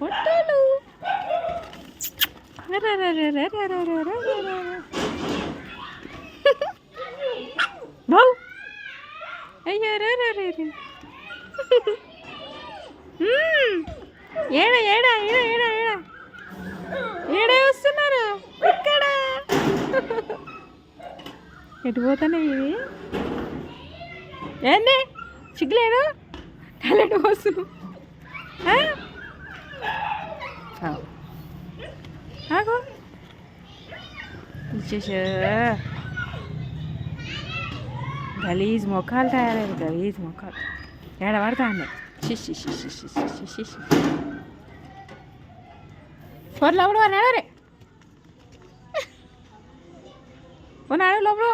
పొట్టాలు బౌ అయ్యో రే రే రే రే ఏడా ఏడా ఏడా ఏడా ఏడా ఏడ ఏడే వస్తున్నారు ఇక్కడ ఎటు పోతున్నాయి ఇవి ఏంది చిగ్గులేడు టాయిలెట్ వస్తున్నావు হ্যাঁ গো గలీజ్ మొఖాలు తయారయ్యారు గలీజ్ మొఖాలు ఏడబడతాను షిషి షిషి షిషి షిషి ఫోర్ లోపల ఉన్నాడు రే ఉన్నాడు లోపల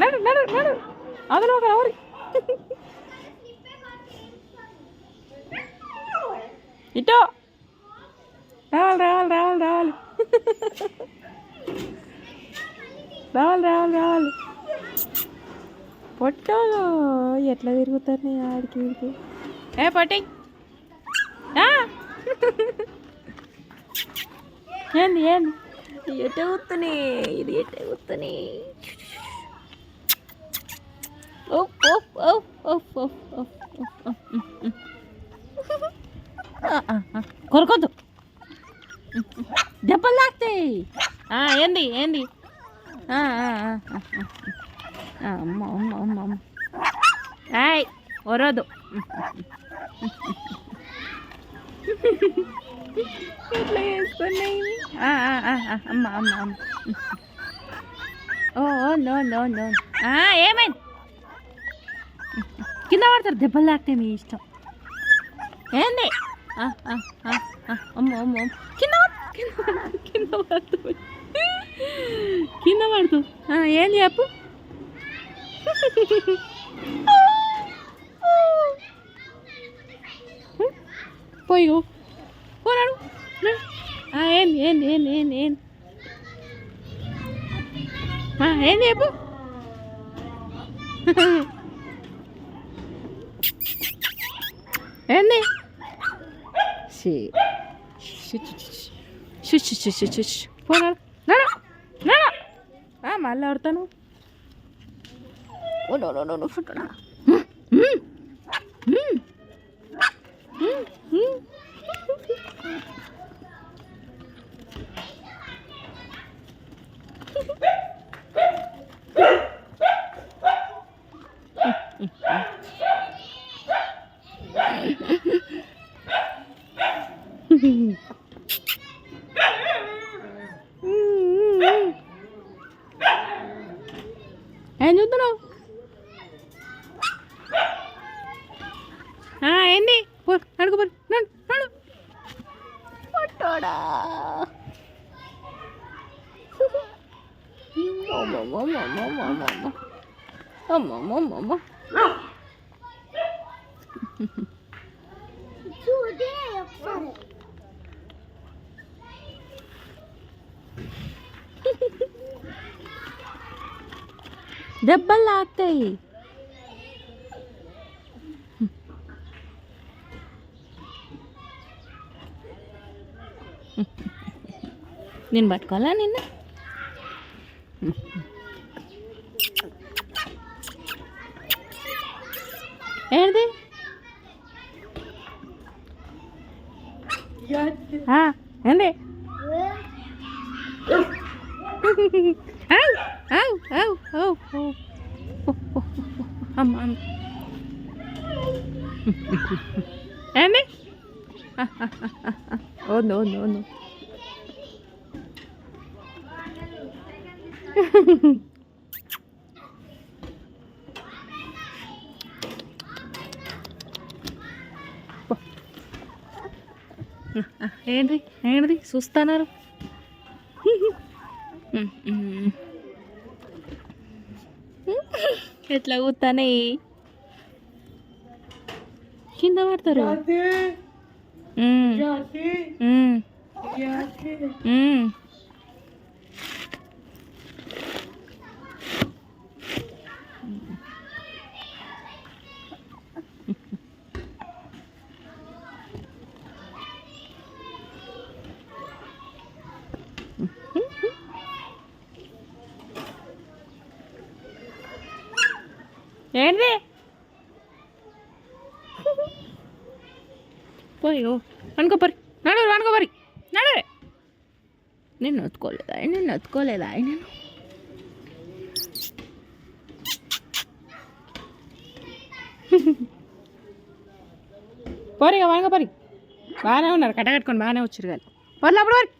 నడు నడు నడు అందులో ఒక ఎవరి ఇటో. రావాలి రావాలి రావాలి రావాలి. రావాలి రావాలి రావాలి. పొట్టో. ఎట్లా తిరుగుతారు ఆడికి వీడికి? ఏ పొట్టి. ఏంది ఏంది? ఎట్టే గుర్తుని ఇది ఎట్టే గుర్తుని ఓ ఓ ఓ ఓప్ ఓ ఓ ఓప్ కొరకొద్దు. దెబ్బలు తాకుతాయి. ఏంది ఏంది? అమ్మ అమ్మ అమ్మ అమ్మ. ఆయ్ ఒరదు ఎట్లా చేస్తున్నాయి అమ్మ అమ్మ అమ్మ. Oh no no no. ఏమైంది? కింద పడతారు దెబ్బలు తాకితే మీ ఇష్టం. ఏంది? అమ్మ అమ్మ అమ్మ. కింద కింద కింద పడుతు కింద పడుతూ ఆ, చెప్పు పోయి పోరాడు ఏంది ఏంది ఏంది ఏంది ఏంది ఏంది చెప్పు ఏంది し。シュッシュッシュッシュッシュッシュッシュッ。పోనా నానా మళ్ళీ ఆడతాను ఫుట్నా ఏం చూద్దాం ఏంది నడుకు నడు పొట్టోడా అమ్మమ్మమ్మమ్మమ్మమ్మ చూడే దెబ్బలు తాకుతాయి నేను పట్టుకోవాలా నిన్న? ఏంటి au, au, au, au, au. అమ్మ అమ్మ ఏమి ఓ నో నో నో ఏంటి ఏంటిది చూస్తున్నారు? ఎట్లా కూర్తానే కింద పడతారు Mm. Mm. ఏంటి పోయి ఓ అనుకో పరి. నడు అనుకో పరి. నడు నిన్ను ఒత్తుకోలేదా నిన్ను ఒత్తుకోలేదా నేను పోరిగా వనక పరి. బాగానే ఉన్నారు కట్టకట్టుకొని బాగానే వచ్చారు కానీ అప్పుడు పరి.